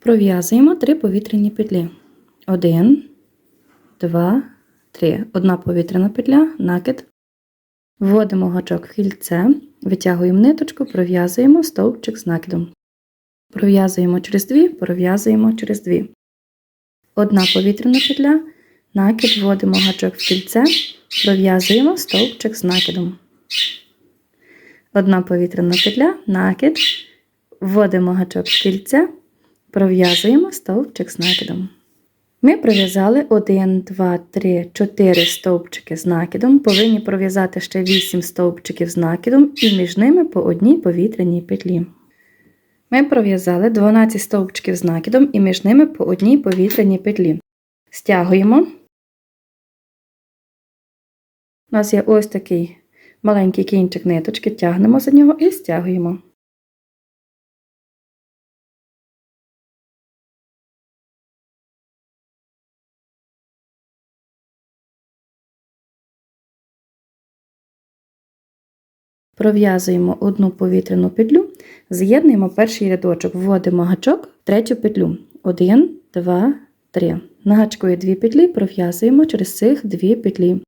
Пров'язуємо три повітряні петлі. Один, два, три. Одна повітряна петля, накид. Вводимо гачок в кільце, витягуємо ниточку, пров'язуємо стовпчик з накидом. Пров'язуємо через дві, пров'язуємо через дві. Одна повітряна петля, накид, вводимо гачок в кільце, пров'язуємо стовпчик з накидом. Одна повітряна петля, накид, вводимо гачок в кільце, пров'язуємо стовпчик з накидом. Ми пров'язали 1, 2, 3, 4 стовпчики з накидом, повинні пров'язати ще 8 стовпчиків з накидом і між ними по одній повітряній петлі. Ми пров'язали 12 стовпчиків з накидом і між ними по одній повітряній петлі. Стягуємо. У нас є ось такий маленький кінчик ниточки, тягнемо за нього і стягуємо. Пров'язуємо одну повітряну петлю, з'єднуємо перший рядочок, вводимо гачок в третю петлю. 1, 2, 3. На гачку дві петлі, пров'язуємо через цих дві петлі.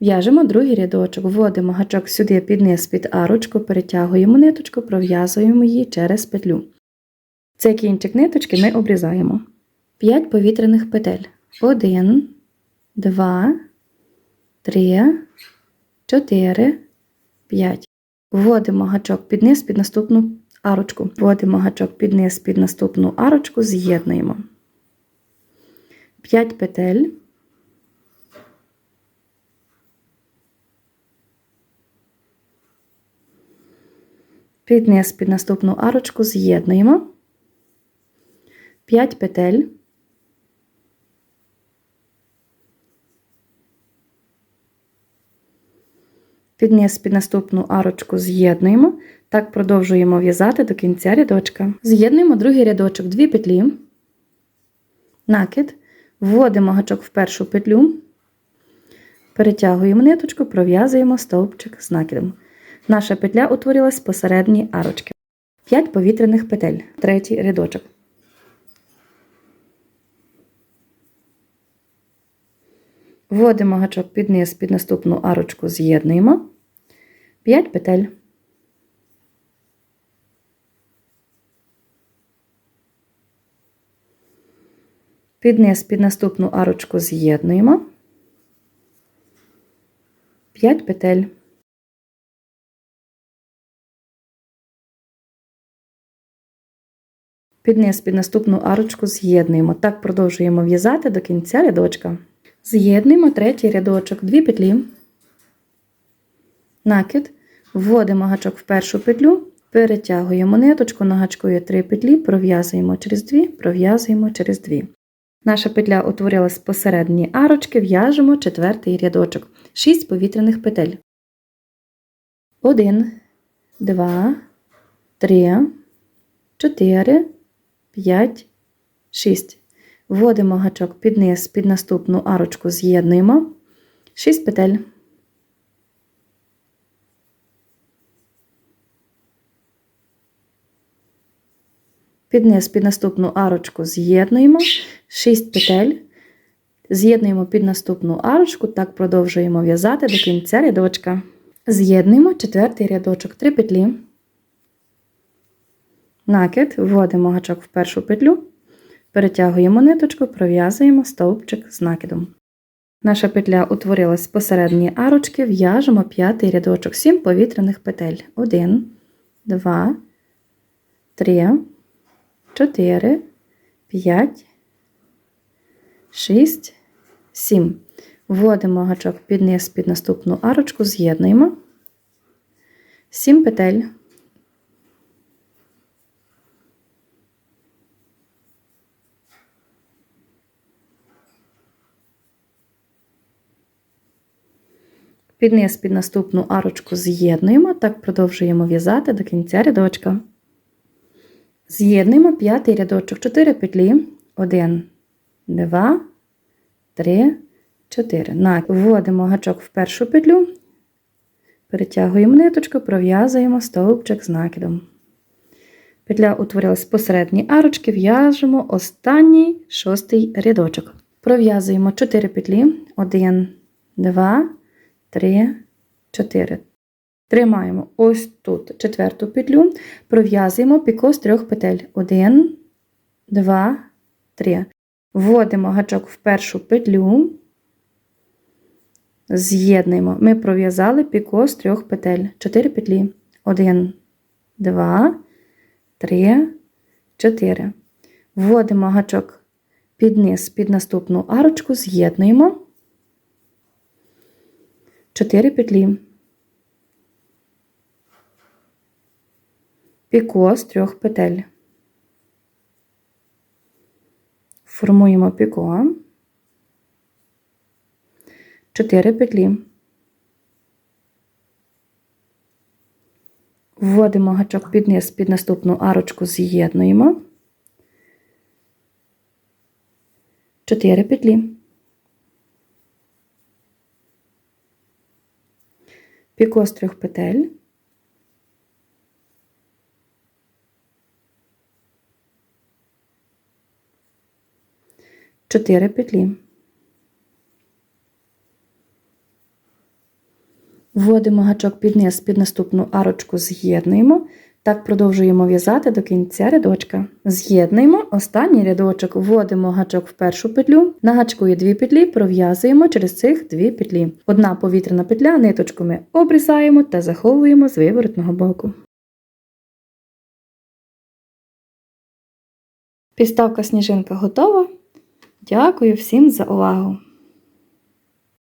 В'яжемо другий рядочок, вводимо гачок сюди під низ під арочку, перетягуємо ниточку, пров'язуємо її через петлю. Цей кінчик ниточки ми обрізаємо. 5 повітряних петель. 1, 2, 3, 4, 5. Вводимо гачок під низ під наступну арочку. Вводимо гачок під низ під наступну арочку, з'єднуємо. 5 петель. Під низ під наступну арочку з'єднуємо. 5 петель. Під низ під наступну арочку з'єднуємо. Так продовжуємо в'язати до кінця рядочка. З'єднуємо другий рядочок, дві петлі, накид, вводимо гачок в першу петлю, перетягуємо ниточку, пров'язуємо стовпчик з накидом. Наша петля утворилась посередній арочки. 5 повітряних петель, третій рядочок. Вводимо гачок під низ під наступну арочку, з'єднуємо 5 петель. Під низ під наступну арочку з'єднуємо 5 петель. Під низ під наступну арочку з'єднуємо. Так продовжуємо в'язати до кінця рядочка. З'єднуємо третій рядочок, дві петлі, накид, вводимо гачок в першу петлю, перетягуємо ниточку, на гачку три петлі, пров'язуємо через дві, пров'язуємо через дві. Наша петля утворилась посередині арочки, в'яжемо четвертий рядочок, 6 повітряних петель. 1, 2, 3, 4, 5, 6. Вводимо гачок під низ під наступну арочку, з'єднуємо 6 петель. Під низ під наступну арочку з'єднуємо 6 петель. З'єднуємо під наступну арочку, так продовжуємо в'язати до кінця рядочка. З'єднуємо четвертий рядочок, 3 петлі. Накид, вводимо гачок в першу петлю. Перетягуємо ниточку, пров'язуємо стовпчик з накидом. Наша петля утворилась з посередньої арочки, в'яжемо п'ятий рядочок, 7 повітряних петель. 1, 2, 3, 4, 5, 6, 7. Вводимо гачок під низ під наступну арочку, з'єднуємо 7 петель. Під низ під наступну арочку з'єднуємо, так продовжуємо в'язати до кінця рядочка. З'єднуємо п'ятий рядочок, 4 петлі, 1, 2, 3, 4. Вводимо гачок в першу петлю, перетягуємо ниточку, пров'язуємо стовпчик з накидом. Петля утворилась посередній арочки, в'яжемо останній шостий рядочок. Пров'язуємо 4 петлі. 1, 2, 3, 4. Тримаємо ось тут четверту петлю, пров'язуємо піко з трьох петель. 1, 2, 3. Вводимо гачок в першу петлю, з'єднуємо. Ми пров'язали піко з трьох петель. 4 петлі. 1, 2, 3, 4. Вводимо гачок під низ, під наступну арочку, з'єднуємо 4 петлі. Піко з трьох петель. Формуємо піко. 4 петлі. Вводимо гачок під низ, під наступну арочку, з'єднуємо. 4 петлі. Піко з трьох петель. Чотири петлі. Вводимо гачок під низ, під наступну арочку з'єднуємо. Так продовжуємо в'язати до кінця рядочка. З'єднуємо останній рядочок, вводимо гачок в першу петлю, на гачку є дві петлі, пров'язуємо через цих дві петлі. Одна повітряна петля, ниточку ми обрізаємо та заховуємо з виворотного боку. Підставка сніжинка готова. Дякую всім за увагу!